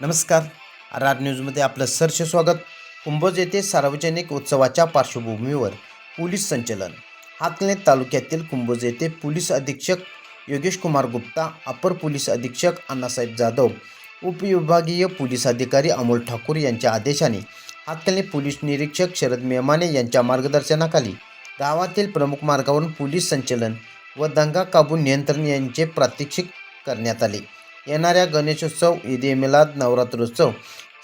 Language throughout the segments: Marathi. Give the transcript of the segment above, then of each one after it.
नमस्कार. आर न्यूजमध्ये आपलं सरसे स्वागत. कुंभोज येथे सार्वजनिक उत्सवाच्या पार्श्वभूमीवर पोलीस संचलन. हातकणे तालुक्यातील कुंभोज येथे पोलीस अधीक्षक योगेश कुमार गुप्ता अपर पोलीस अधीक्षक अण्णासाहेब जाधव उपविभागीय पोलीस अधिकारी अमोल ठाकूर यांच्या आदेशाने हातकणे पोलीस निरीक्षक शरद मेमाने यांच्या मार्गदर्शनाखाली गावातील प्रमुख मार्गावरून पोलीस संचलन व दंगा काबू नियंत्रण यांचे प्रात्यक्षिक करण्यात आले. येणाऱ्या गणेशोत्सव ईद मिलाद नवरात्रोत्सव.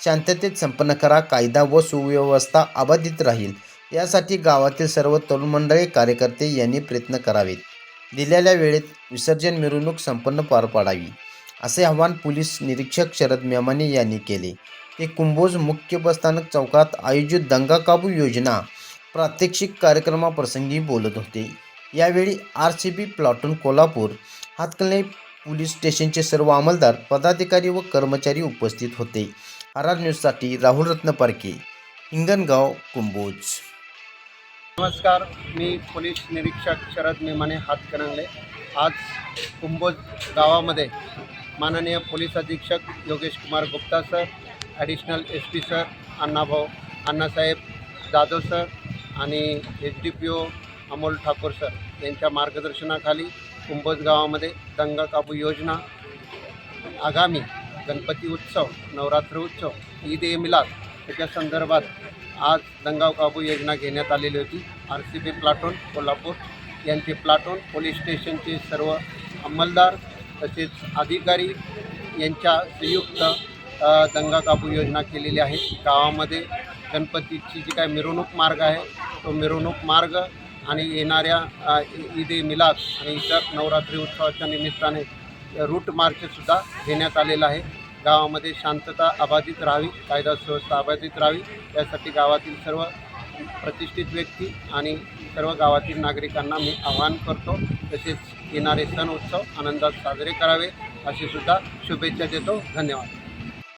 शांततेत संपन्न करा कायदा व सुव्यवस्था अबाधित राहील. यासाठी गावातील सर्व तरुण मंडळी कार्यकर्ते यांनी प्रयत्न करावेत. दिलेल्या वेळेत विसर्जन मिरवणूक संपन्न पार पाडावी असे आवाहन पोलीस निरीक्षक शरद मेमाने यांनी केले. ते कुंभोज मुख्य बसस्थानक चौकात आयोजित दंगा काबू योजना प्रात्यक्षिक कार्यक्रमाप्रसंगी बोलत होते. यावेळी R C B platoon Kolhapur Hatkanangale police स्टेशनचे सर्व अंमलदार पदाधिकारी व कर्मचारी उपस्थित होते. आर आर न्यूजसाठी राहुल रत्न पारखे हिंगणगाव कुंभोज. नमस्कार मी पोलीस निरीक्षक शरद मेमाने हातकणंगले आज कुंभोज गावामध्ये माननीय पोलीस अधीक्षक Yogesh Kumar Gupta sir additional S P sir Annabhau Annasaheb Jadhav sir आणि H D P O Amol Thakur sir यांच्या मार्गदर्शनाखाली कुंभोज गावामध्ये दंगा काबू योजना आगामी गणपती उत्सव नवरात्र उत्सव ईद ए मिलाद त्याच्या संदर्भात आज दंगाव काबू योजना घेण्यात आलेली होती. R C B platoon Kolhapur यांचे प्लाटून पोलीस स्टेशनचे सर्व अंमलदार तसेच अधिकारी यांच्या संयुक्त दंगा काबू योजना केलेली आहे. गावामध्ये गणपतीची जी काय मिरवणूक मार्ग आहे तो मिरवणूक मार्ग आणि येणाऱ्या ईद ए मिलाद आणि इतर नवरात्री उत्सवाच्या निमित्ताने रूट मार्चसुद्धा घेण्यात आलेला आहे. गावामध्ये शांतता अबाधित राहावी कायदा सुव्यवस्था अबाधित राहावी यासाठी गावातील सर्व प्रतिष्ठित व्यक्ती आणि सर्व गावातील नागरिकांना मी आवाहन करतो तसेच येणारे सण उत्सव आनंदात साजरे करावे अशी सुद्धा शुभेच्छा देतो. धन्यवाद.